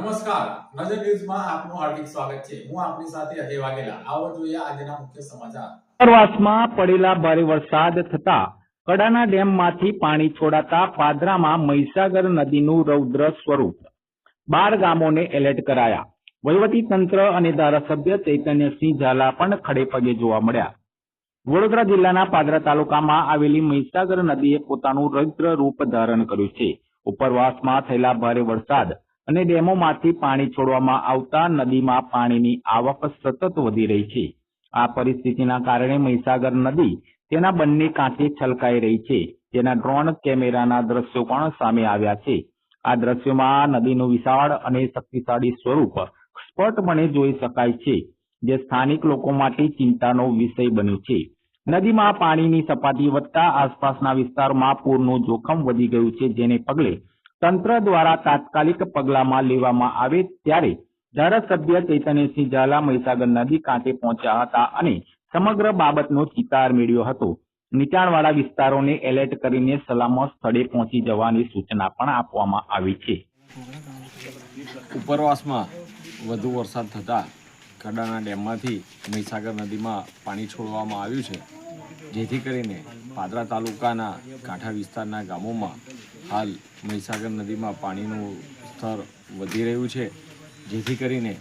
નમસ્કાર. નજર ન્યૂઝમાં આપનું હાર્દિક સ્વાગત છે. હું આપની સાથે અજય વાઘેલા. આવો જોઈએ આજના મુખ્ય સમાચાર. ઉપરવાસમાં પડેલા ભારે વરસાદ થતા કડાના ડેમમાંથી પાણી છોડાતા પાદરામાં મહીસાગર નદીનું રૌદ્ર સ્વરૂપ. બાર ગામોને એલર્ટ કરાયા. વહીવટી તંત્ર અને ધારાસભ્ય ચૈતન્યસિંહ ઝાલા પણ ખડે પગે જોવા મળ્યા. વડોદરા જિલ્લાના પાદરા તાલુકામાં આવેલી મહીસાગર નદીએ પોતાનું રૌદ્ર રૂપ ધારણ કર્યું છે. ઉપરવાસમાં થયેલા ભારે વરસાદ અને ડેમોમાંથી પાણી છોડવામાં આવતા નદીમાં પાણીની આવક સતત વધી રહી છે. આ પરિસ્થિતિના કારણે મહીસાગર નદી તેના બંને કાંઠે છલકાઈ રહી છે. તેના ડ્રોન કેમેરાના દ્રશ્યો પણ સામે આવ્યા છે. આ દ્રશ્યોમાં નદીનું વિશાળ અને શક્તિશાળી સ્વરૂપ સ્પષ્ટપણે જોઈ શકાય છે, જે સ્થાનિક લોકો માટે ચિંતાનો વિષય બન્યો છે. નદીમાં પાણીની સપાટી વધતા આસપાસના વિસ્તારમાં પૂરનું જોખમ વધી ગયું છે, જેને પગલે તંત્ર દ્વારા તાત્કાલિક પગલામાં લેવામાં આવે ત્યારે ધારાસભ્ય ચૈતન્યસિંહ ઝાલા મહીસાગર નદી કાંઠે પહોંચ્યા હતા અને સમગ્ર બાબતનો ચિતાર મેળવ્યો હતો. નીચાણવાળા વિસ્તારોને એલર્ટ કરીને સલામત સ્થળે પહોંચી જવાની સૂચના પણ આપવામાં આવી છે. ઉપરવાસમાં વધુ વરસાદ થતાં કડાના ડેમમાંથી મહીસાગર નદીમાં પાણી છોડવામાં આવ્યું છે. જેથી કરીને પાદરા તાલુકાના કાંઠા વિસ્તારના ગામોમાં હાલ મહીસાગર નદીમાં પાણીનું સ્તર વધી રહ્યું છે, જેથી કરીને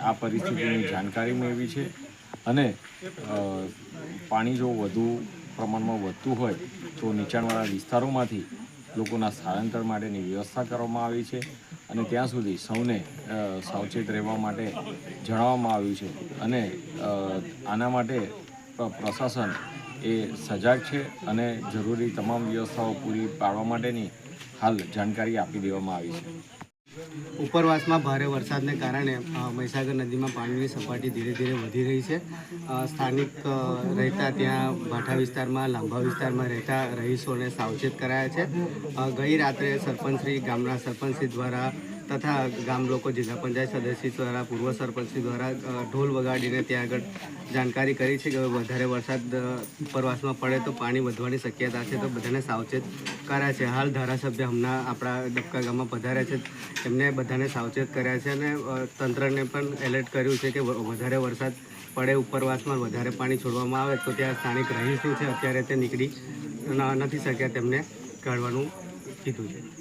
આ પરિસ્થિતિની જાણકારી મેળવી છે અને પાણી જો વધુ પ્રમાણમાં વધતું હોય તો નીચાણવાળા વિસ્તારોમાંથી લોકોના સ્થળાંતર માટેની વ્યવસ્થા કરવામાં આવી છે અને ત્યાં સુધી સૌને સાવચેત રહેવા માટે જણાવવામાં આવ્યું છે અને આના માટે પ્રશાસન એ સજાગ છે અને જરૂરી તમામ વ્યવસ્થાઓ પૂરી પાડવા માટેની હાલ જાણકારી આપી દેવામાં આવી છે. ઉપરવાસમાં ભારે વરસાદને કારણે મહીસાગર નદીમાં પાણીની સપાટી ધીરે ધીરે વધી રહી છે. સ્થાનિક રહેતા ત્યાં ભાઠા વિસ્તારમાં, લાંબા વિસ્તારમાં રહેતા રહીશોને સાવચેત કરાયા છે. ગઈ રાત્રે સરપંચશ્રી ગામના સરપંચશ્રી દ્વારા તથા ગામ લોકો જિલ્લા પંચાયત સદસ્ય દ્વારા, પૂર્વ સરપંચ દ્વારા ઢોલ વગાડીને ત્યાં આગળ જાણકારી કરી છે કે વધારે વરસાદ ઉપરવાસમાં પડે તો પાણી વધવાની શક્યતા છે તો બધાને સાવચેત કર્યા છે. હાલ ધારાસભ્ય હમણાં આપણા ડબકા ગામમાં પધાર્યા છે. એમને બધાને સાવચેત કર્યા છે અને તંત્રને પણ એલર્ટ કર્યું છે કે વધારે વરસાદ પડે ઉપરવાસમાં, વધારે પાણી છોડવામાં આવે તો ત્યાં સ્થાનિક રહીશું છે, અત્યારે તે નીકળી નથી શક્યા તેમને કાઢવાનું કીધું છે.